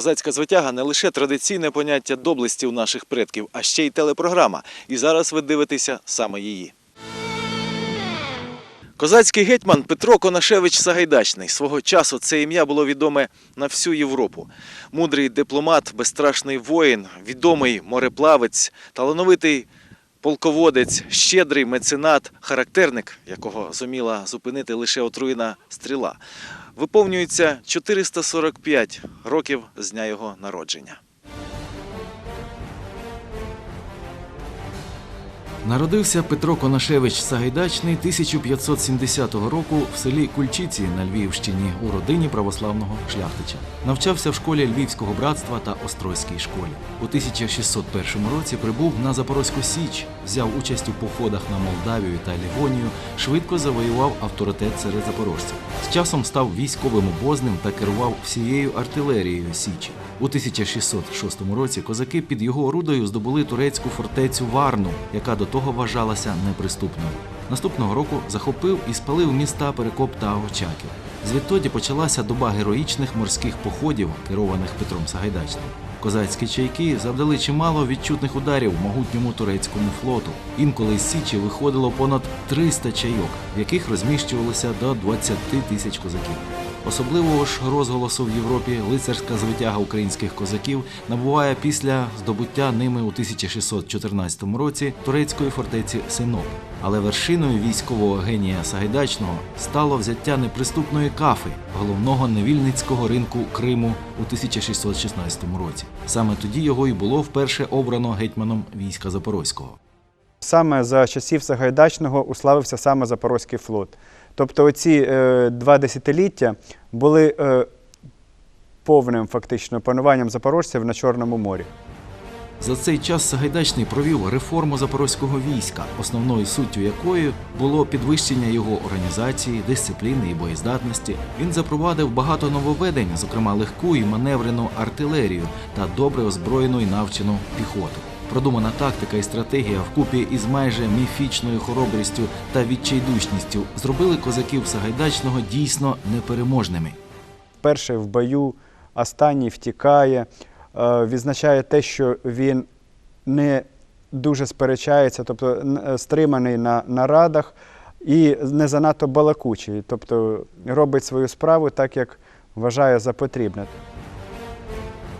Козацька звитяга не лише традиційне поняття доблесті у наших предків, а ще й телепрограма. І зараз ви дивитеся саме її. Козацький гетьман Петро Конашевич Сагайдачний. Свого часу це ім'я було відоме на всю Європу. Мудрий дипломат, безстрашний воїн, відомий мореплавець, талановитий полководець, щедрий меценат, характерник, якого зуміла зупинити лише отруєна стріла. Виповнюється 445 років з дня його народження. Народився Петро Конашевич Сагайдачний 1570 року в селі Кульчиці на Львівщині у родині православного шляхтича. Навчався в школі Львівського братства та Острозькій школі. У 1601 році прибув на Запорозьку Січ, взяв участь у походах на Молдавію та Лівонію, швидко завоював авторитет серед запорожців. З часом став військовим обозним та керував всією артилерією Січі. У 1606 році козаки під його орудою здобули турецьку фортецю Варну, яка до того вважалася неприступною. Наступного року захопив і спалив міста Перекоп та Очаків. Звідтоді почалася доба героїчних морських походів, керованих Петром Сагайдачним. Козацькі чайки завдали чимало відчутних ударів могутньому турецькому флоту. Інколи з Січі виходило понад 300 чайок, в яких розміщувалося до 20 тисяч козаків. Особливого ж розголосу в Європі лицарська звитяга українських козаків набуває після здобуття ними у 1614 році турецької фортеці Синоп. Але вершиною військового генія Сагайдачного стало взяття неприступної кафи, головного невільницького ринку Криму у 1616 році. Саме тоді його і було вперше обрано гетьманом війська Запорозького. Саме за часів Сагайдачного уславився саме Запорозький флот. Тобто оці е, два десятиліття були е, повним фактично пануванням запорожців на Чорному морі. За цей час Сагайдачний провів реформу запорозького війська, основною суттю якої було підвищення його організації, дисципліни і боєздатності. Він запровадив багато нововведень, зокрема легку і маневрену артилерію та добре озброєну і навчену піхоту. Продумана тактика і стратегія вкупі із майже міфічною хоробрістю та відчайдушністю зробили козаків Сагайдачного дійсно непереможними. Перший в бою, останній втікає, е, відзначає те, що він не дуже сперечається, тобто е, стриманий на нарадах і не занадто балакучий, тобто робить свою справу так, як вважає за потрібне.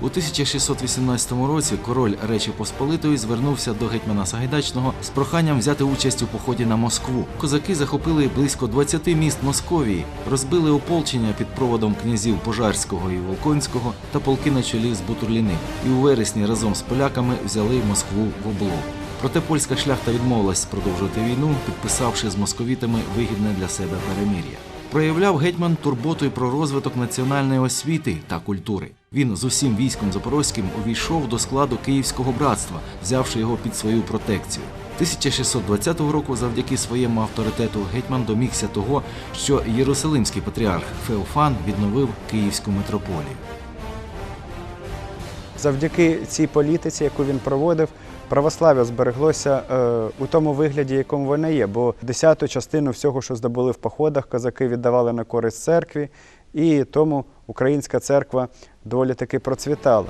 У 1618 році король Речі Посполитої звернувся до гетьмана Сагайдачного з проханням взяти участь у поході на Москву. Козаки захопили близько 20 міст Московії, розбили ополчення під проводом князів Пожарського і Волконського та полки на чолі з Бутурліним. І у вересні разом з поляками взяли Москву в облогу. Проте польська шляхта відмовилась продовжувати війну, підписавши з московітами вигідне для себе перемир'я. Проявляв гетьман турботою про розвиток національної освіти та культури. Він з усім військом запорозьким увійшов до складу Київського братства, взявши його під свою протекцію. 1620 року, завдяки своєму авторитету, гетьман домігся того, що Єрусалимський патріарх Феофан відновив Київську митрополію. Завдяки цій політиці, яку він проводив, православ'я збереглося е, у тому вигляді, якому воно є. Бо десяту частину всього, що здобули в походах, козаки віддавали на користь церкві, і тому українська церква доволі таки процвітала.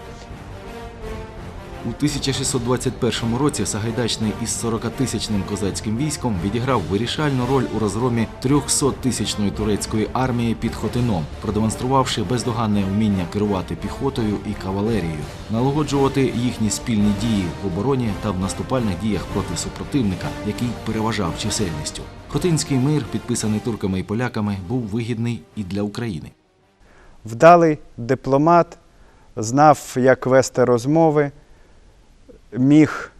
У 1621 році Сагайдачний із 40-тисячним козацьким військом відіграв вирішальну роль у розгромі 300-тисячної турецької армії під Хотином, продемонструвавши бездоганне вміння керувати піхотою і кавалерією, налагоджувати їхні спільні дії в обороні та в наступальних діях проти супротивника, який переважав чисельністю. Хотинський мир, підписаний турками і поляками, був вигідний і для України. Вдалий дипломат, знав, як вести розмови, міг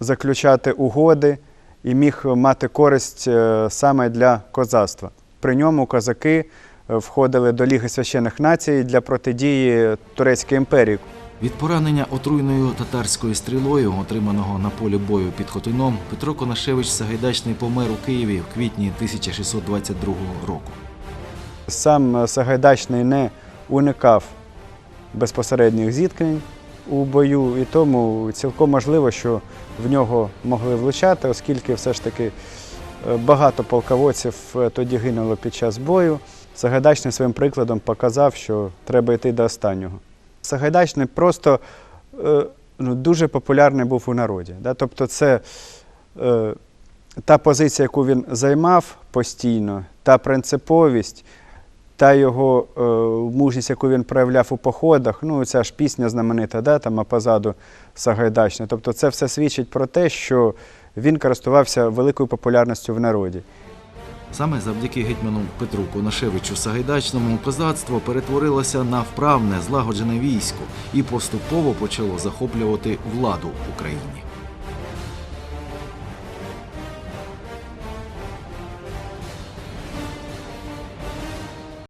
заключати угоди і міг мати користь е, саме для козацтва. При ньому козаки е, входили до Ліги священих націй для протидії Турецькій імперії. Від поранення отруйною татарською стрілою, отриманого на полі бою під Хотином, Петро Конашевич Сагайдачний помер у Києві в квітні 1622 року. Сам е, Сагайдачний не уникав безпосередніх зіткнень у бою, і тому цілком можливо, що в нього могли влучати, оскільки все ж таки е, багато полководців е, тоді гинуло під час бою. Сагайдачний своїм прикладом показав, що треба йти до останнього. Сагайдачний просто ну, дуже популярний був у народі. Да? Тобто це та позиція, яку він займав постійно, та принциповість, та його е, мужність, яку він проявляв у походах, ну ця ж пісня знаменита, да, там, а позаду Сагайдачна. Тобто це все свідчить про те, що він користувався великою популярністю в народі. Саме завдяки гетьману Петру Конашевичу Сагайдачному козацтво перетворилося на вправне, злагоджене військо і поступово почало захоплювати владу в Україні.